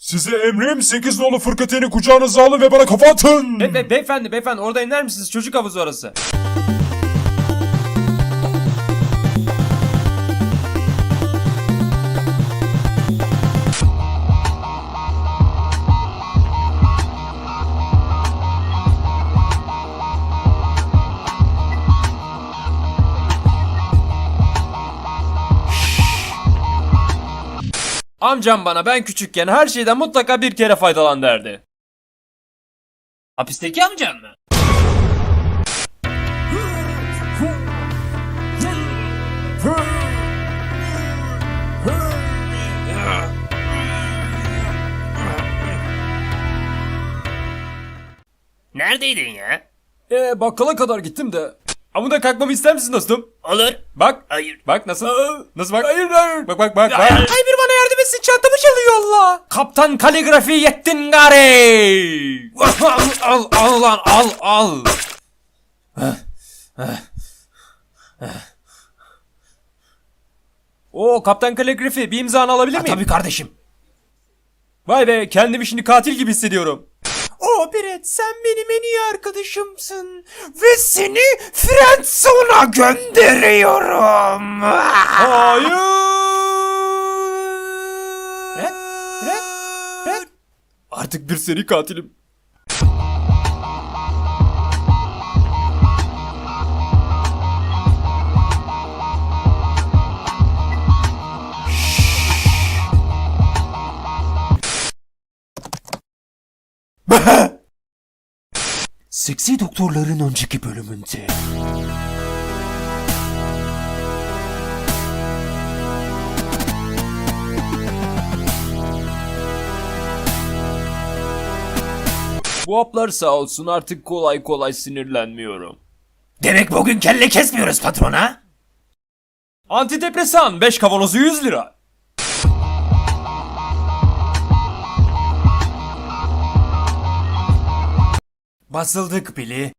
Size emrim 8 nolu fırkateyni kucağınıza alın ve bana kafa atın. Be- be- beyefendi beyefendi orada iner misiniz? Çocuk havuzu orası. Amcam bana ben küçükken her şeyden mutlaka bir kere faydalan derdi. Hapisteki amcan mı? Neredeydin ya? Ee, bakkala kadar gittim de. Ama da kalkmamı ister misin dostum? Olur. Bak. Hayır. Bak nasıl? Nasıl bak? Hayır hayır. Bak bak bak. bak. Hayır. Ay bir bana yardım etsin çantamı Kaptan kaligrafi yettin gari. al al al lan al al. Oo kaptan kaligrafi bir imzanı alabilir miyim? Tabii kardeşim. Vay be kendimi şimdi katil gibi hissediyorum. O Biret sen benim en iyi arkadaşımsın. Ve seni Friendzone'a gönderiyorum. Hayır. Red, Red. Artık bir seri katilim. Seksi doktorların önceki bölümünde. Bu haplar sağ olsun artık kolay kolay sinirlenmiyorum. Demek bugün kelle kesmiyoruz patrona. Antidepresan 5 kavanozu 100 lira. Basıldık Billy.